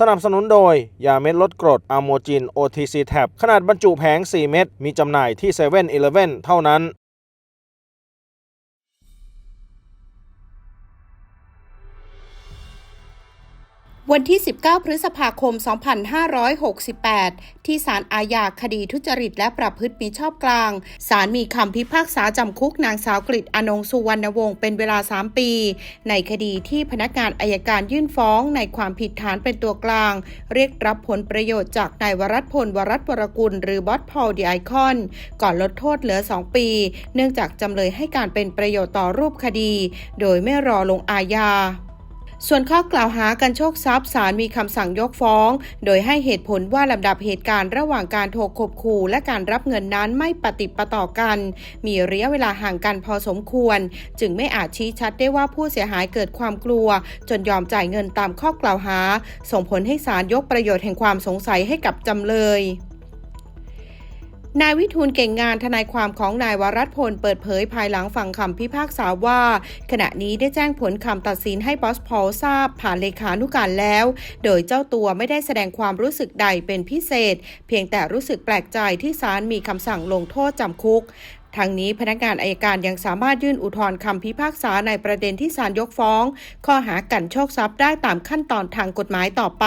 สนับสนุนโดย ยาเม็ดลดกรดอะโมจิน OTC Tab ขนาดบรรจุแผง 4 เม็ดมีจำหน่ายที่7 e เ e ่ e อเท่านั้น วันที่ 19 พฤษภาคม 2568 ที่ศาลอาญาคดีทุจริตและประพฤติมิชอบกลาง ศาลมีคำพิพากษาจำคุกนางสาวกฤษอนงสุวรรณวงศ์เป็นเวลา 3 ปี ในคดีที่พนักงานอายการยื่นฟ้องในความผิดฐานเป็นตัวกลาง เรียกรับผลประโยชน์จากนายวรัตพลวรัตวรกุล หรือบอสพอลดีไอคอน ก่อนลดโทษเหลือ 2 ปี เนื่องจากจำเลยให้การเป็นประโยชน์ต่อรูปคดี โดยไม่รอลงอาญา ส่วนข้อกล่าวหากันโชคทรัพย์ศาลมีคำสั่งยกฟ้อง โดยให้เหตุผลว่าลำดับเหตุการณ์ระหว่างการโทรข่มขู่และการรับเงินนั้นไม่ปฏิปต่อกัน มีระยะเวลาห่างกันพอสมควร จึงไม่อาจชี้ชัดได้ว่าผู้เสียหายเกิดความกลัว จนยอมจ่ายเงินตามข้อกล่าวหา ส่งผลให้ศาลยกประโยชน์แห่งความสงสัยให้กับจำเลย นายวิทูลเก่งงานทนายความของนายวรัตพลเปิดเผยภายหลังฟังคำพิพากษาว่า ขณะนี้ได้แจ้งผลคำตัดสินให้บอสพอลทราบผ่านเลขานุการแล้ว โดยเจ้าตัวไม่ได้แสดงความรู้สึกใดเป็นพิเศษ เพียงแต่รู้สึกแปลกใจที่ศาลมีคำสั่งลงโทษจำคุกทางนี้พนักงานอายการยังสามารถยื่นอุทธรณ์คำพิพากษาในประเด็นที่ศาลยกฟ้อง ข้อหากันโชคทรัพย์ได้ตามขั้นตอนทางกฎหมายต่อไป